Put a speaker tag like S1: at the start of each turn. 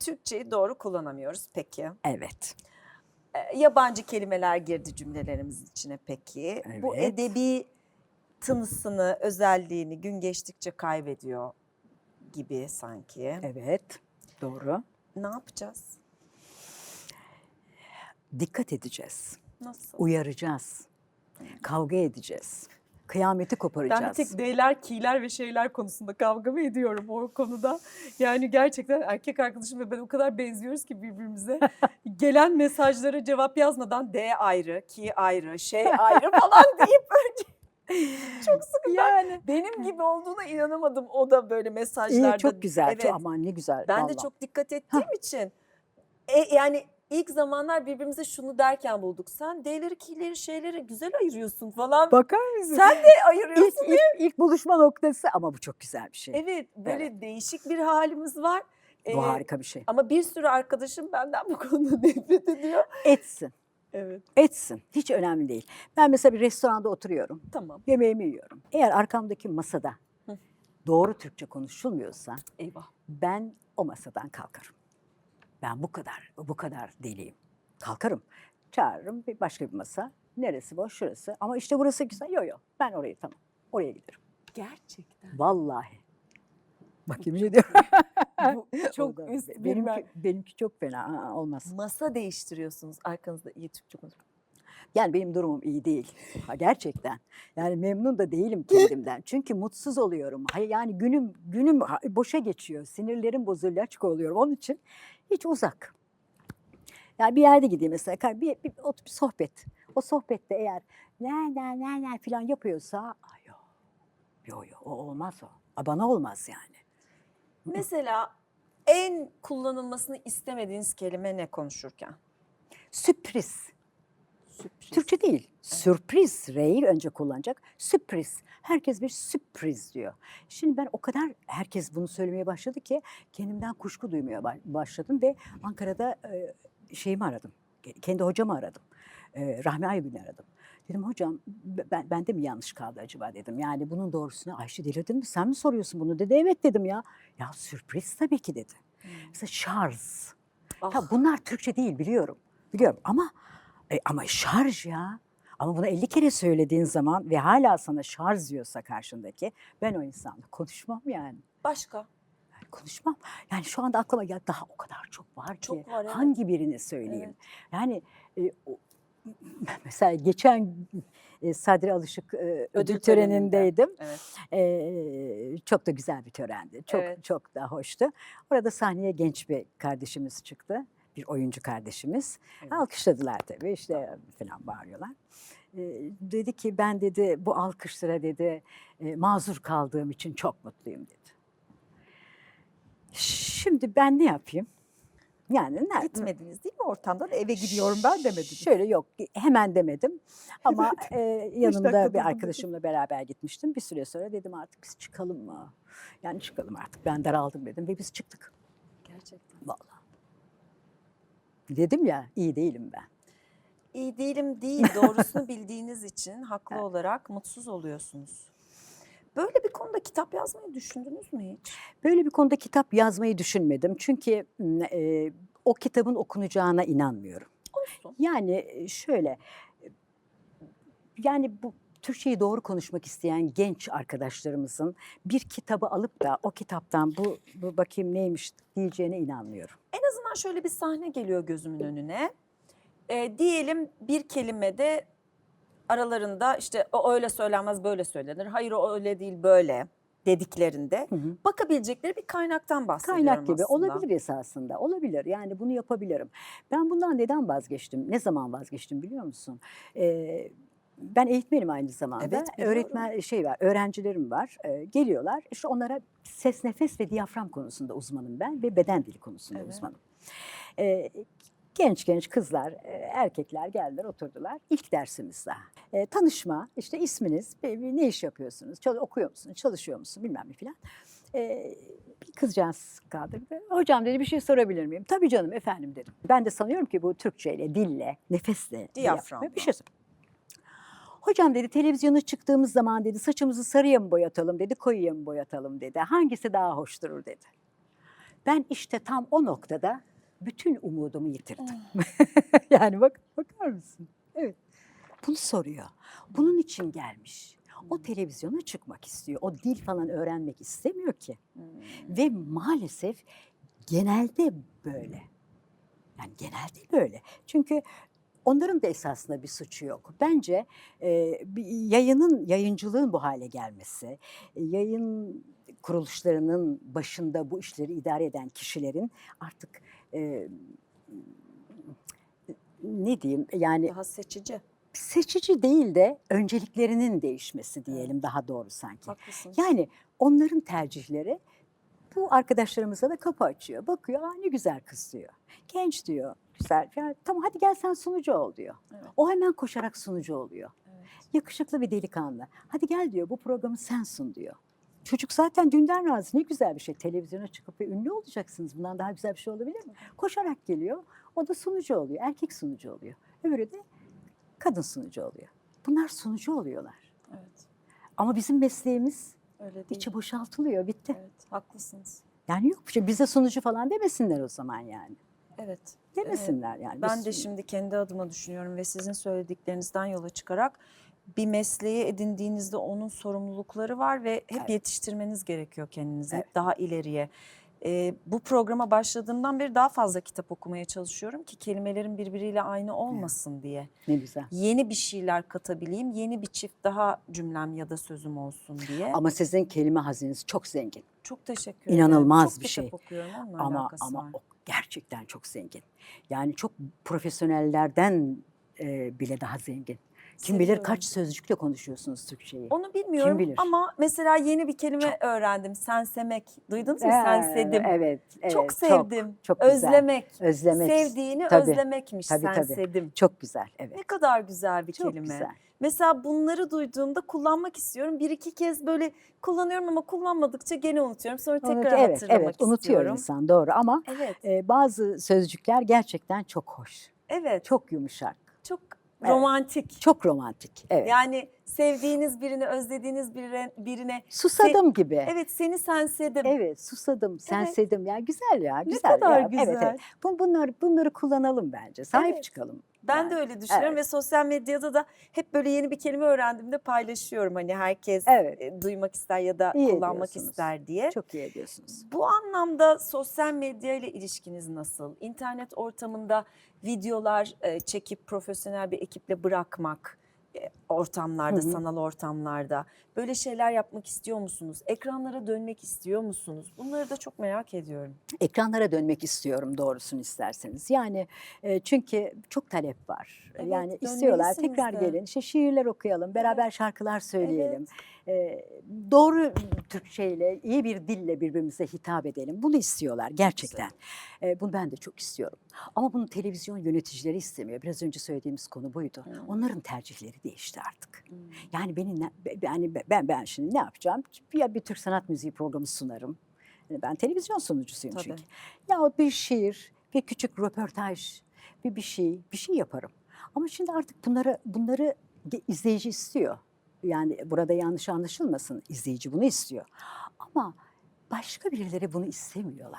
S1: Türkçeyi doğru kullanamıyoruz peki.
S2: Evet.
S1: E, yabancı kelimeler girdi cümlelerimizin içine peki. Bu
S2: Evet.
S1: edebi tınısını, özelliğini gün geçtikçe kaybediyor gibi sanki.
S2: Evet. Doğru.
S1: Ne yapacağız?
S2: Dikkat edeceğiz.
S1: Nasıl?
S2: Uyaracağız. Kavga edeceğiz. Kıyameti koparacağız.
S1: Ben bir tek D'ler, ki'ler ve şeyler konusunda kavga mı ediyorum o konuda. Yani gerçekten erkek arkadaşım ve ben o kadar benziyoruz ki birbirimize. Gelen mesajlara cevap yazmadan D ayrı, ki ayrı, şey ayrı falan deyip önce çok sıkı.
S2: yani.
S1: Benim gibi olduğuna inanamadım o da böyle mesajlarda.
S2: İyi, çok güzel.
S1: Evet.
S2: Çok, aman ne güzel.
S1: Ben de
S2: vallahi.
S1: çok dikkat ettiğim için. E, yani ilk zamanlar birbirimize şunu derken bulduk. Sen D'leri, ki'leri, şeyleri güzel ayırıyorsun falan.
S2: Bakar mısın?
S1: Sen de
S2: ilk,
S1: ayırıyorsun.
S2: ilk, ilk buluşma noktası ama bu çok güzel bir şey.
S1: Evet böyle değişik bir halimiz var.
S2: Bu
S1: Ee,
S2: harika bir şey.
S1: Ama bir sürü arkadaşım benden bu konuda nefret ediyor.
S2: Etsin.
S1: Evet
S2: Etsin. Hiç önemli değil. Ben mesela bir restoranda oturuyorum.
S1: tamam
S2: Yemeğimi yiyorum. Eğer arkamdaki masada
S1: Hı.
S2: doğru Türkçe konuşulmuyorsa
S1: eyvah.
S2: ben o masadan kalkarım. Ben bu kadar, bu kadar deliyim. Kalkarım. Çağırırım bir başka bir masa. Neresi boş şurası. Ama işte burası güzel. Yok yok ben orayı tamam. Oraya giderim.
S1: Gerçekten.
S2: Vallahi. Bak yemin ediyorum.
S1: Bu çok
S2: O da-
S1: üst bir
S2: benimki,
S1: ben-
S2: benimki çok fena. Aa, olmaz.
S1: Masa değiştiriyorsunuz arkanızda iyi Türkçe konuşuyor.
S2: Yani benim durumum iyi değil. Ha, gerçekten. Yani memnun da değilim kendimden. Çünkü mutsuz oluyorum. Hay- Yani günüm günüm ha- boşa geçiyor. Sinirlerim bozuluyor, açık oluyorum. Onun için hiç uzak. Yani bir yerde gideyim mesela bir, bir, oturup bir sohbet. O sohbette eğer ne ne ne ne falan yapıyorsa ay yok. Yok yok o olmaz o. Aa, Bana olmaz yani.
S1: Mesela en kullanılmasını istemediğiniz kelime ne konuşurken?
S2: Sürpriz.
S1: Sürpriz.
S2: Türkçe değil. Sürpriz R'yi önce kullanacak. Sürpriz. Herkes bir sürpriz diyor. Şimdi ben o kadar herkes bunu söylemeye başladı ki kendimden kuşku duymaya ba- başladım ve Ankara'da e, şeyimi aradım. Ke- Kendi hocamı aradım. E, Rahmi Aygün'ü aradım. Dedim hocam ben, bende mi yanlış kaldı acaba dedim. Yani bunun doğrusunu Ayşe delirdin mi sen mi soruyorsun bunu dedi. Evet dedim ya. Ya sürpriz tabii ki dedi. Mesela şarj.
S1: Ah,
S2: Ya bunlar Türkçe değil biliyorum. Biliyorum ama e, ama şarj ya. Ama bunu 50 kere söylediğin zaman ve hala sana şarj diyorsa karşındaki ben o insanla konuşmam yani.
S1: başka.
S2: Yani konuşmam. Yani şu anda aklıma ya daha o kadar çok var ki.
S1: Çok var, evet.
S2: Hangi birini söyleyeyim?
S1: Evet.
S2: Yani e, o- mesela geçen e, Sadri Alışık e, ödül,
S1: Ödül
S2: törenindeydim.
S1: Evet.
S2: Ee, çok da güzel bir törendi. Çok
S1: Evet.
S2: çok da hoştu. Orada sahneye genç bir kardeşimiz çıktı. Bir oyuncu kardeşimiz.
S1: Evet.
S2: Alkışladılar tabii işte falan bağırıyorlar. Ee, dedi ki ben dedi bu alkışlara dedi e, mazur kaldığım için çok mutluyum dedi. Şimdi ben ne yapayım? Yani ne,
S1: Gitmediniz değil mi ortamdan eve gidiyorum ben demediniz.
S2: Şöyle yok hemen demedim ama e, yanımda bir arkadaşımla beraber gitmiştim. Bir süre sonra dedim artık biz çıkalım mı? Yani çıkalım artık ben daraldım dedim ve biz çıktık.
S1: Gerçekten.
S2: Vallahi. Dedim ya iyi değilim ben.
S1: İyi değilim değil. Doğrusunu bildiğiniz için haklı olarak mutsuz oluyorsunuz. Böyle bir konuda kitap yazmayı düşündünüz mü hiç?
S2: Böyle bir konuda kitap yazmayı düşünmedim. Çünkü e, o kitabın okunacağına inanmıyorum.
S1: Olsun.
S2: Yani e, şöyle, e, yani bu Türkçeyi doğru konuşmak isteyen genç arkadaşlarımızın bir kitabı alıp da o kitaptan bu, bu bakayım neymiş diyeceğine inanmıyorum.
S1: Azından şöyle bir sahne geliyor gözümün önüne. Ee, diyelim bir kelimede aralarında işte o öyle söylenmez böyle söylenir. Hayır o öyle değil böyle dediklerinde
S2: Hı hı.
S1: bakabilecekleri bir kaynaktan bahsediyorum
S2: Kaynak gibi
S1: aslında.
S2: olabilir esasında. Olabilir. Yani bunu yapabilirim. Ben bundan neden vazgeçtim? Ne zaman vazgeçtim biliyor musun? Ee, ben eğitmenim aynı zamanda.
S1: Evet, biliyorum.
S2: Öğretmen şey var, öğrencilerim var. Ee, geliyorlar. İşte onlara ses, nefes ve diyafram konusunda uzmanım ben ve beden dili konusunda
S1: Evet.
S2: uzmanım. Ee, genç genç kızlar, e, erkekler geldiler, oturdular. İlk dersimiz daha. Ee, tanışma, işte isminiz, ne iş yapıyorsunuz, Çal- okuyor musunuz, çalışıyor musun bilmem ne filan. Ee, bir kızcağız kaldırdı. Hocam dedi bir şey sorabilir miyim? Tabii canım efendim dedim. Ben de sanıyorum ki bu Türkçeyle, dille, nefesle.
S1: Diyaframla.
S2: Bir şey sor. Hocam dedi televizyona çıktığımız zaman dedi saçımızı sarıya mı boyatalım dedi, koyuya mı boyatalım dedi. Hangisi daha hoş durur dedi. Ben işte tam o noktada bütün umudumu yitirdim. yani bak bakar mısın? Evet. Bunu soruyor. Bunun için gelmiş. O televizyona çıkmak istiyor. O dil falan öğrenmek istemiyor ki. Ve maalesef genelde böyle. Yani genelde böyle. Çünkü onların da esasında bir suçu yok. Bence e, bir yayının, yayıncılığın bu hale gelmesi, yayın kuruluşlarının başında bu işleri idare eden kişilerin artık e, ne diyeyim yani
S1: Daha seçici.
S2: seçici değil de önceliklerinin değişmesi diyelim daha doğru sanki.
S1: Haklısınız.
S2: Yani onların tercihleri bu arkadaşlarımıza da kapı açıyor. Bakıyor, Aa, ne güzel kız diyor. Genç diyor, güzel. Yani, tamam hadi gel sen sunucu ol diyor.
S1: Evet.
S2: O hemen koşarak sunucu oluyor.
S1: Evet.
S2: Yakışıklı bir delikanlı. Hadi gel diyor bu programı sen sun diyor. Çocuk zaten dünden razı ne güzel bir şey. Televizyona çıkıp ve ünlü olacaksınız. Bundan daha güzel bir şey olabilir mi? Koşarak geliyor. O da sunucu oluyor. Erkek sunucu oluyor. Öbürü de kadın sunucu oluyor. Bunlar sunucu oluyorlar.
S1: Evet.
S2: Ama bizim mesleğimiz
S1: Öyle değil.
S2: içi boşaltılıyor. Bitti.
S1: Evet, haklısınız.
S2: Yani yok bir şey. Bize sunucu falan demesinler o zaman yani.
S1: Evet.
S2: Demesinler yani.
S1: Ben
S2: Biz-
S1: de şimdi kendi adıma düşünüyorum ve sizin söylediklerinizden yola çıkarak bir mesleği edindiğinizde onun sorumlulukları var ve hep
S2: Evet.
S1: yetiştirmeniz gerekiyor kendinizi
S2: Evet.
S1: daha ileriye. Ee, bu programa başladığımdan beri daha fazla kitap okumaya çalışıyorum ki kelimelerin birbiriyle aynı olmasın diye.
S2: ne güzel.
S1: Yeni bir şeyler katabileyim, yeni bir çift daha cümlem ya da sözüm olsun diye.
S2: Ama sizin kelime hazineniz çok zengin.
S1: çok teşekkür ederim.
S2: İnanılmaz
S1: çok
S2: bir
S1: kitap
S2: şey.
S1: okuyorum onunla
S2: Ama
S1: alakası
S2: ama
S1: var.
S2: o gerçekten çok zengin. Yani çok profesyonellerden e, bile daha zengin. Kim bilir kaç sözcükle konuşuyorsunuz Türkçeyi.
S1: Onu bilmiyorum
S2: bilir?
S1: ama mesela yeni bir kelime öğrendim. Sensemek. Duydunuz mu? Sensedim.
S2: Ee, Evet, evet.
S1: çok sevdim.
S2: çok güzel.
S1: Özlemek.
S2: Özlemek.
S1: Sevdiğini
S2: Tabii,
S1: özlemekmiş
S2: tabii, tabii.
S1: sensedim.
S2: Çok güzel, evet.
S1: Ne kadar güzel bir
S2: Çok
S1: kelime.
S2: güzel.
S1: Mesela bunları duyduğumda kullanmak istiyorum. Bir iki kez böyle kullanıyorum ama kullanmadıkça gene unutuyorum. Sonra tekrar
S2: Unut- evet,
S1: hatırlamak
S2: evet. Unutuyor
S1: istiyorum.
S2: insan doğru ama
S1: Evet,
S2: e, bazı sözcükler gerçekten çok hoş.
S1: evet. Çok,
S2: Çok yumuşak, Evet.
S1: romantik.
S2: çok romantik. Evet.
S1: Yani sevdiğiniz birine, özlediğiniz birine, birine
S2: Susadım gibi.
S1: evet seni sensedim.
S2: Evet, susadım, sensedim. Ya güzel ya,
S1: Ne
S2: güzel.
S1: kadar
S2: ya.
S1: güzel.
S2: Evet, evet. Bu- Bunları bunları kullanalım bence. Sahip
S1: Evet.
S2: çıkalım.
S1: Ben de öyle düşünüyorum
S2: evet.
S1: ve sosyal medyada da hep böyle yeni bir kelime öğrendiğimde paylaşıyorum. Hani herkes
S2: Evet.
S1: e, duymak ister ya da
S2: İyi
S1: kullanmak ister diye.
S2: Çok iyi ediyorsunuz.
S1: Bu anlamda sosyal medya ile ilişkiniz nasıl? İnternet ortamında videolar e, çekip profesyonel bir ekiple bırakmak ortamlarda,
S2: Hı hı.
S1: sanal ortamlarda böyle şeyler yapmak istiyor musunuz? Ekranlara dönmek istiyor musunuz? Bunları da çok merak ediyorum.
S2: Ekranlara dönmek istiyorum doğrusunu isterseniz. Yani e, çünkü çok talep var.
S1: Evet,
S2: yani istiyorlar tekrar
S1: de.
S2: gelin. İşte şiirler okuyalım, beraber şarkılar söyleyelim. E, doğru Türkçeyle, iyi bir dille birbirimize hitap edelim. Bunu istiyorlar gerçekten. E, bunu ben de çok istiyorum. Ama bunu televizyon yöneticileri istemiyor. Biraz önce söylediğimiz konu buydu.
S1: Hmm.
S2: Onların tercihleri değişti artık. Yani benim yani be- ben ben şimdi ne yapacağım? Ya bir Türk sanat müziği programı sunarım. Yani Ben televizyon sunucusuyum
S1: Tabii.
S2: çünkü. Ya bir şiir, bir küçük röportaj, bir bir şey, bir şey yaparım. Ama şimdi artık bunları bunları izleyici istiyor. Yani burada yanlış anlaşılmasın. izleyici bunu istiyor. Ama başka birileri bunu istemiyorlar.